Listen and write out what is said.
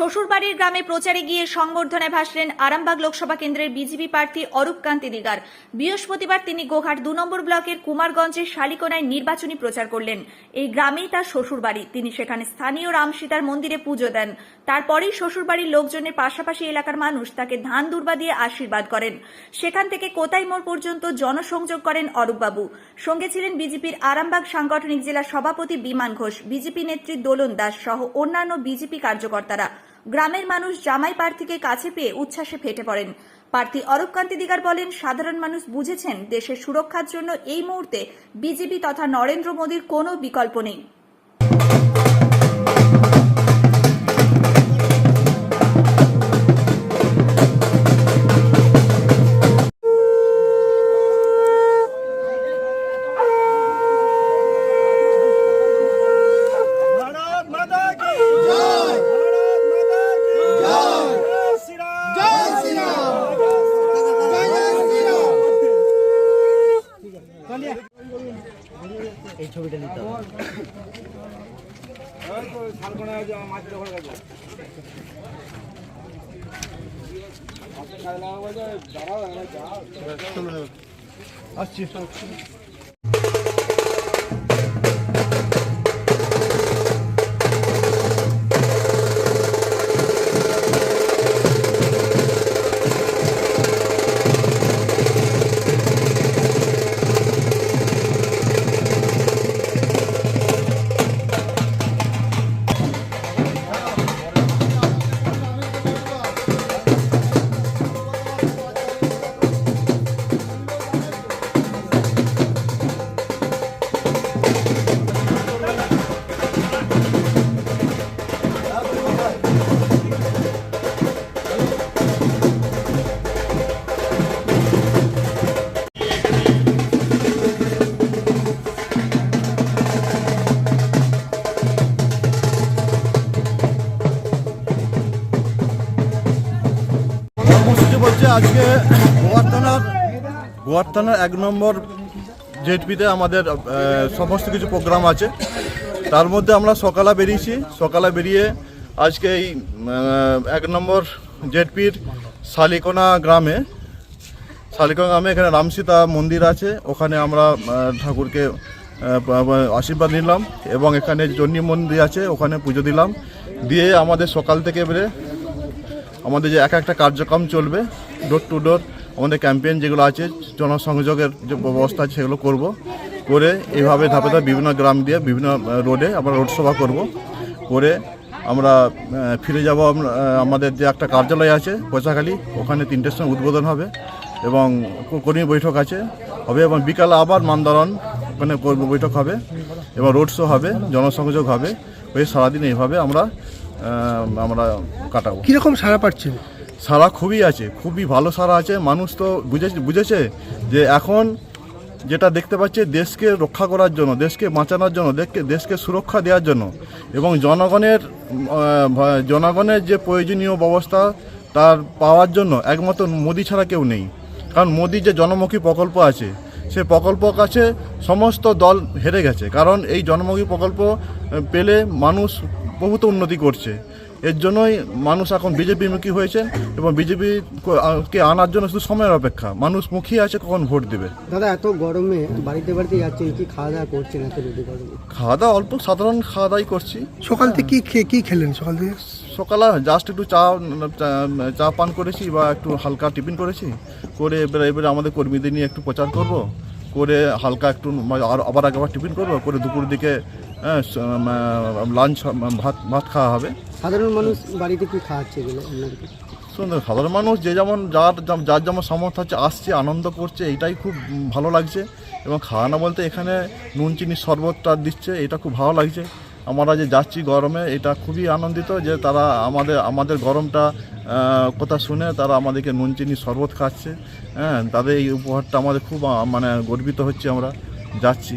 শ্বশুরবাড়ির গ্রামে প্রচারে গিয়ে সংবর্ধনায় ভাসলেন আরামবাগ লোকসভা কেন্দ্রের বিজেপি প্রার্থী অরূপ কান্তি দিগার বৃহস্পতিবার তিনি গোঘাট দু নম্বর ব্লকের কুমারগঞ্জের শালিকোনায় নির্বাচনী প্রচার করলেন। এই গ্রামেই তার শ্বশুরবাড়ি। তিনি সেখানে স্থানীয় রামসীতার মন্দিরে পুজো দেন। তারপরেই শ্বশুরবাড়ির লোকজনের পাশাপাশি এলাকার মানুষ তাকে ধান দুর্বা দিয়ে আশীর্বাদ করেন। সেখান থেকে কোতাই মোড় পর্যন্ত জনসংযোগ করেন অরূপবাবু। সঙ্গে ছিলেন বিজেপির আরামবাগ সাংগঠনিক জেলা সভাপতি বিমান ঘোষ, বিজেপি নেত্রী দোলন দাস সহ অন্যান্য বিজেপি কার্যকর্তারা। গ্রামের মানুষ জামাই প্রার্থীকে কাছে পেয়ে উচ্ছ্বাসে ফেটে পড়েন। প্রার্থী অরূপ কান্তি দিগার বলেন, সাধারণ মানুষ বুঝেছেন দেশের সুরক্ষার জন্য এই মুহূর্তে বিজেপি তথা নরেন্দ্র মোদীর কোনো বিকল্প নেই। এই ছবিটা নিতে হবে। আসছি। বলছে, আজকে গোয়ার থানার গোয়ার থানার এক নম্বর জেটপিতে আমাদের সমস্ত কিছু প্রোগ্রাম আছে। তার মধ্যে আমরা সকালে বেরিয়েছি। সকালে বেরিয়ে আজকে এই এক নম্বর জেটপির শালিকোনা গ্রামে শালিকোনা গ্রামে এখানে রামসীতা মন্দির আছে। ওখানে আমরা ঠাকুরকে আশীর্বাদ নিলাম এবং এখানে জন্নি মন্দির আছে, ওখানে পুজো দিলাম। দিয়ে আমাদের সকাল থেকে বেরে আমাদের যে এক একটা কার্যক্রম চলবে ডোর টু ডোর আমাদের ক্যাম্পেইন যেগুলো আছে, জনসংযোগের যে ব্যবস্থা আছে, সেগুলো করব। করে এইভাবে ধাপে ধাপে বিভিন্ন গ্রাম দিয়ে, বিভিন্ন রোডে আমরা রোড সভা করব। করে আমরা ফিরে যাব আমাদের যে একটা কার্যালয় আছে পয়সাখালী ওখানে তিনটের সময় উদ্বোধন হবে এবং কর্মী বৈঠক আছে, হবে এবং বিকালে আবার মানদারণ, ওখানে বৈঠক হবে এবং রোড শো হবে, জনসংযোগ হবে। ওই সারাদিন এইভাবে আমরা আমরা কাটাবো। কীরকম সারা পাচ্ছেন সারা খুবই আছে খুবই ভালো সারা আছে। মানুষ তো বুঝেছে বুঝেছে যে এখন যেটা দেখতে পাচ্ছে দেশকে রক্ষা করার জন্য দেশকে বাঁচানোর জন্য দেশকে দেশকে সুরক্ষা দেওয়ার জন্য এবং জনগণের জনগণের যে প্রয়োজনীয় ব্যবস্থা তার পাওয়ার জন্য একমাত্র মোদি ছাড়া কেউ নেই। কারণ মোদি যে জনমুখী প্রকল্প আছে সে প্রকল্প কাছে সমস্ত দল হেরে গেছে। কারণ এই জনমুখী প্রকল্প পেলে মানুষ বহুত উন্নতি করছে। এর জন্যই মানুষ এখন বিজেপিমুখী হয়েছে এবং বিজেপি কে আনার জন্য শুধু সময়ের অপেক্ষা। মানুষ মুখী আছে কখন ভোট দেবে? দাদা এত গরমে বাড়িতে বাড়িতে যাচ্ছেন কি খাওয়া দাওয়া করছেন এত রোদে গরমে? খাওয়া দাওয়া অল্প সাধারণ খাওয়া দাওয়াই করছি। সকাল থেকে কি খেয়ে কি খেলেন সকাল থেকে? সকালে জাস্ট একটু চা চা- পান করেছি বা একটু হালকা টিফিন করেছি। করে এবারে এবারে আমাদের কর্মীদের নিয়ে একটু প্রচার করব। করে হালকা একটু মানে আর আবার একবার টিফিন করব। করে দুপুর দিকে লাঞ্চ ভাত ভাত খাওয়া হবে। সাধারণ মানুষ বাড়িতে কি খাওয়াচ্ছে এগুলো আপনাদেরকে সুন্দর সাধারণ মানুষ যে যেমন যার যার যেমন সামর্থ্য আছে আসছে আনন্দ করছে এটাই খুব ভালো লাগছে। এবং খাওয়ানো বলতে এখানে নুন চিনি শরবতটা দিচ্ছে এটা খুব ভালো লাগছে। আমরা যে যাচ্ছি গরমে এটা খুবই আনন্দিত যে তারা আমাদের আমাদের গরমটা কথা শুনে তারা আমাদেরকে নুন চিনি শরবত খাচ্ছে। হ্যাঁ তাদের এই উপহারটা আমাদের খুব মানে গর্বিত হচ্ছে আমরা যাচ্ছি।